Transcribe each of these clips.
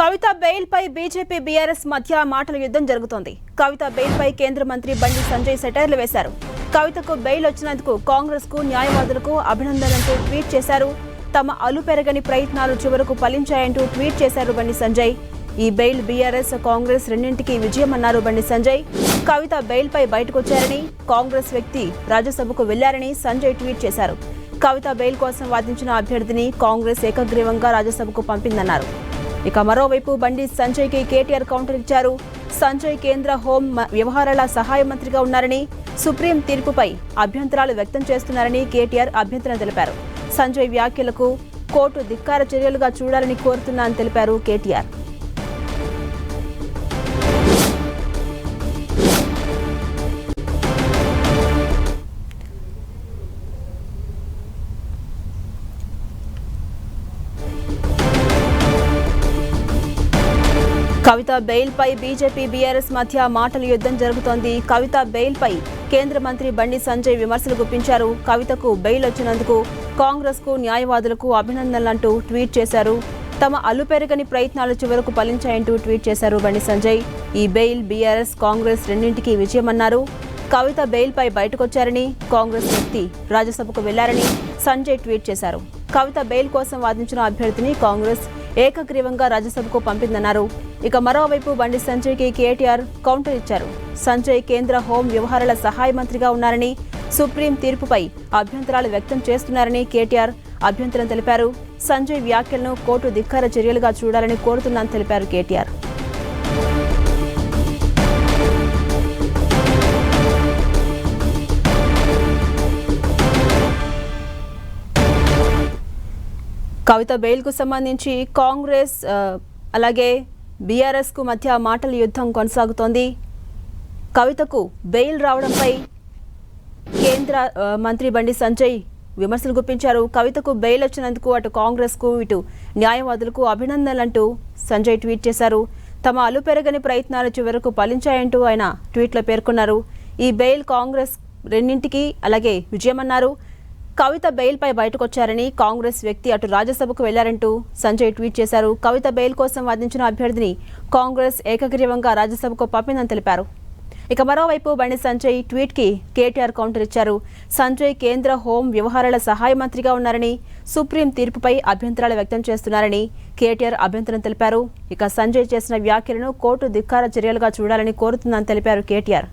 కవిత bail పై BJP BRS మధ్య మాటల యుద్ధం జరుగుతోంది. కవిత బెయిల్ పై కేంద్ర మంత్రి బండి సంజయ్ సెటైర్లు వేశారు. కవితకు బెయిల్ వచ్చినందుకు కాంగ్రెస్కు న్యాయవాదులకు అభినందనలంటూ ట్వీట్ చేశారు. తమ అలు పెరగని ప్రయత్నాలు చివరకు ఫలించాయంటూ ట్వీట్ చేశారు బండి సంజయ్. ఈ బెయిల్ బీఆర్ఎస్ కాంగ్రెస్ రెండింటికి విజయమన్నారు బండి సంజయ్. కవిత బెయిల్ పై బయటకొచ్చారని కాంగ్రెస్ వ్యక్తి రాజ్యసభకు వెళ్ళారని సంజయ్ ట్వీట్ చేశారు. కవిత బెయిల్ కోసం వాదించిన అభ్యర్థిని కాంగ్రెస్ ఏకగ్రీవంగా రాజ్యసభకు పంపిందన్నారు. ఇక మరోవైపు బండి సంజయ్కి కేటీఆర్ కౌంటర్ ఇచ్చారు. సంజయ్ కేంద్ర హోం వ్యవహారాల సహాయ మంత్రిగా ఉన్నారని సుప్రీం తీర్పుపై అభ్యంతరాలు వ్యక్తం చేస్తున్నారని కేటీఆర్ అభ్యంతరం తెలిపారు. సంజయ్ వ్యాఖ్యలకు కోర్టు ధిక్కార చర్యలుగా చూడాలని కోరుతున్నా అని తెలిపారు కేటీఆర్. కవిత బెయిల్పై బీజేపీ బీఆర్ఎస్ మధ్య మాటల యుద్ధం జరుగుతోంది. కవిత బెయిల్పై కేంద్ర మంత్రి బండి సంజయ్ విమర్శలు గుప్పించారు. కవితకు బెయిల్ వచ్చినందుకు కాంగ్రెస్కు న్యాయవాదులకు అభినందనలంటూ ట్వీట్ చేశారు. తమ అలుపెరగని ప్రయత్నాలు చివరకు ఫలించాయంటూ ట్వీట్ చేశారు బండి సంజయ్. ఈ బెయిల్ బీఆర్ఎస్ కాంగ్రెస్ రెండింటికి విజయమన్నారు. కవిత బెయిల్పై బయటకొచ్చారని కాంగ్రెస్ వ్యక్తి రాజ్యసభకు వెళ్ళారని సంజయ్ ట్వీట్ చేశారు. కవిత బెయిల్ కోసం వాదించిన అభ్యర్థిని కాంగ్రెస్ ఏకగ్రీవంగా రాజ్యసభకు పంపిందన్నారు. ఇక మరోవైపు బండి సంజయ్కి కేటీఆర్ కౌంటర్ ఇచ్చారు. సంజయ్ కేంద్ర హోం వ్యవహారాల సహాయ మంత్రిగా ఉన్నారని సుప్రీం తీర్పుపై అభ్యంతరాలు వ్యక్తం చేస్తున్నారని కేటీఆర్ అభ్యంతరం తెలిపారు. సంజయ్ వ్యాఖ్యలను కోర్టు ధిక్కార చర్యలుగా చూడాలని కోరుతున్నాను తెలిపారు కేటీఆర్. కవిత బెయిల్కు సంబంధించి కాంగ్రెస్ అలాగే బీఆర్ఎస్కు మధ్య మాటల యుద్ధం కొనసాగుతోంది. కవితకు బెయిల్ రావడంపై కేంద్ర మంత్రి బండి సంజయ్ విమర్శలు గుప్పించారు. కవితకు బెయిల్ వచ్చినందుకు అటు కాంగ్రెస్కు ఇటు న్యాయవాదులకు అభినందనలంటూ సంజయ్ ట్వీట్ చేశారు. తమ అలు పెరగని ప్రయత్నాలు చివరకు ఫలించాయంటూ ఆయన ట్వీట్లో పేర్కొన్నారు. ఈ బెయిల్ కాంగ్రెస్ రెండింటికి అలాగే విజయమన్నారు. కవిత బెయిల్పై బయటకొచ్చారని కాంగ్రెస్ వ్యక్తి అటు రాజ్యసభకు వెళ్ళారంటూ సంజయ్ ట్వీట్ చేశారు. కవిత బెయిల్ కోసం వాదించిన అభ్యర్థిని కాంగ్రెస్ ఏకగ్రీవంగా రాజ్యసభకు పంపిందని తెలిపారు. ఇక మరోవైపు బండి సంజయ్ ట్వీట్కి కేటీఆర్ కౌంటర్ ఇచ్చారు. సంజయ్ కేంద్ర హోం వ్యవహారాల సహాయ మంత్రిగా ఉన్నారని సుప్రీం తీర్పుపై అభ్యంతరాలు వ్యక్తం చేస్తున్నారని కేటీఆర్ అభ్యంతరం తెలిపారు. ఇక సంజయ్ చేసిన వ్యాఖ్యలను కోర్టు ధిక్కార చర్యలుగా చూడాలని కోరుతుందని తెలిపారు కేటీఆర్.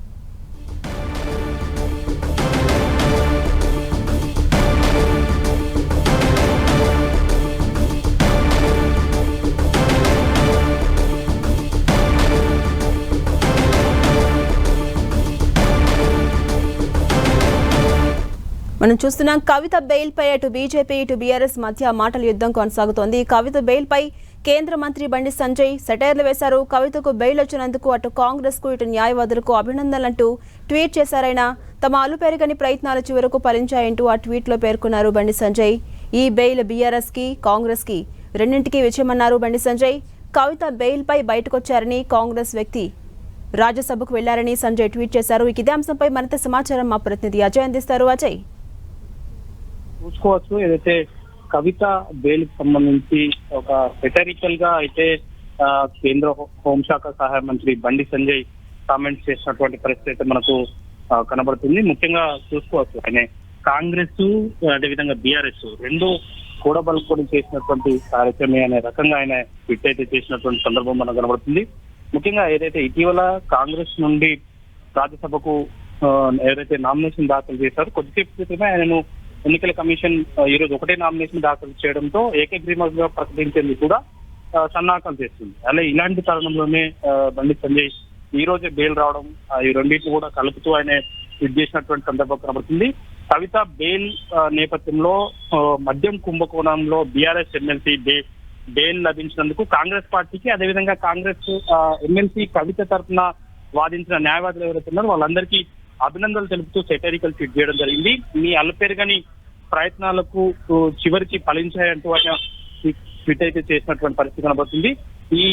మనం చూస్తున్నాం కవిత బెయిల్పై అటు బీజేపీ ఇటు బీఆర్ఎస్ మధ్య మాటల యుద్ధం కొనసాగుతోంది. కవిత బెయిల్పై కేంద్ర మంత్రి బండి సంజయ్ సెటైర్లు వేశారు. కవితకు బెయిల్ వచ్చినందుకు అటు కాంగ్రెస్కు ఇటు న్యాయవాదులకు అభినందనలంటూ ట్వీట్ చేశారైన తమ అలు పెరగని ప్రయత్నాలు చివరకు ఫలించాయంటూ ఆ ట్వీట్లో పేర్కొన్నారు బండి సంజయ్. ఈ బెయిల్ బీఆర్ఎస్కి కాంగ్రెస్కి రెండింటికి విజయమన్నారు బండి సంజయ్. కవిత బెయిల్పై బయటకొచ్చారని కాంగ్రెస్ వ్యక్తి రాజ్యసభకు వెళ్ళారని సంజయ్ ట్వీట్ చేశారు. ఇక ఇదే అంశంపై మరింత సమాచారం మా ప్రతినిధి అజయ్ అందిస్తారు. అజయ్. చూసుకోవచ్చు. ఏదైతే కవిత బెయిల్ సంబంధించి ఒక సెటరికల్గా అయితే కేంద్ర హోంశాఖ సహాయ మంత్రి బండి సంజయ్ కామెంట్స్ చేసినటువంటి పరిస్థితి అయితే మనకు కనబడుతుంది. ముఖ్యంగా చూసుకోవచ్చు. ఆయన కాంగ్రెస్ అదేవిధంగా బీఆర్ఎస్ రెండు కూడబలుకొని చేసినటువంటి కార్యక్రమే అనే రకంగా ఆయన ట్విట్ అయితే చేసినటువంటి సందర్భం మనకు కనబడుతుంది. ముఖ్యంగా ఏదైతే ఇటీవల కాంగ్రెస్ నుండి రాజ్యసభకు ఎవరైతే ఏదైతే నామినేషన్ దాఖలు చేశారో కొద్దిసేపు క్రితమే ఆయనను ఎన్నికల కమిషన్ ఈ రోజు ఒకటే నామినేషన్ దాఖలు చేయడంతో ఏకగ్రీవంగా ప్రకటించేందుకు కూడా సన్నాహకం చేస్తుంది. అలా ఇలాంటి తరుణంలోనే బండి సంజయ్ ఈ రోజే బెయిల్ రావడం ఈ రెండింటిని కూడా కలుపుతూ ఆయన ట్వీట్ చేసినటువంటి సందర్భం కనబడుతుంది. కవిత బెయిల్ నేపథ్యంలో మద్యం కుంభకోణంలో బీఆర్ఎస్ ఎమ్మెల్సీ బెయిల్ లభించినందుకు కాంగ్రెస్ పార్టీకి అదేవిధంగా కాంగ్రెస్ ఎమ్మెల్సీ కవిత తరఫున వాదించిన న్యాయవాదులు ఎవరైతే ఉన్నారో వాళ్ళందరికీ అభినందనలు తెలుపుతూ సెటరికల్ ట్వీట్ చేయడం జరిగింది. మీ అల్లుపెరగని ప్రయత్నాలకు చివరికి ఫలించాయంటూ ఆయన ట్వీట్ అయితే చేసినటువంటి పరిస్థితి కనబడుతుంది. ఈ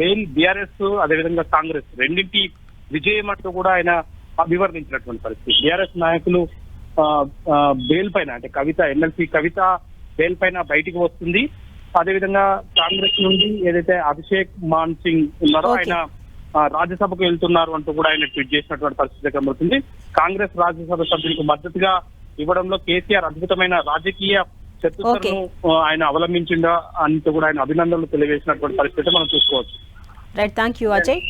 బెయిల్ బీఆర్ఎస్ అదేవిధంగా కాంగ్రెస్ రెండింటి విజయం అంటూ కూడా ఆయన అభివర్ణించినటువంటి పరిస్థితి. బీఆర్ఎస్ నాయకులు బెయిల్ పైన అంటే కవిత ఎమ్మెల్సీ కవిత బెయిల్ పైన బయటికి వస్తుంది. అదేవిధంగా కాంగ్రెస్ నుండి ఏదైతే అభిషేక్ మాన్ సింగ్ ఉన్నారో. ఆయన రాజ్యసభకు వెళ్తున్నారు అంటూ కూడా ఆయన ట్వీట్ చేసినటువంటి పరిస్థితి కనబడుతుంది. కాంగ్రెస్ రాజ్యసభ సభ్యులకు మద్దతుగా ఇవ్వడంలో కేసీఆర్ అద్భుతమైన రాజకీయ చతుర్థను ఆయన అవలంబించిందా అంటూ కూడా ఆయన అభినందనలు తెలియజేసినటువంటి పరిస్థితి మనం చూసుకోవచ్చు. Right thank you Ajay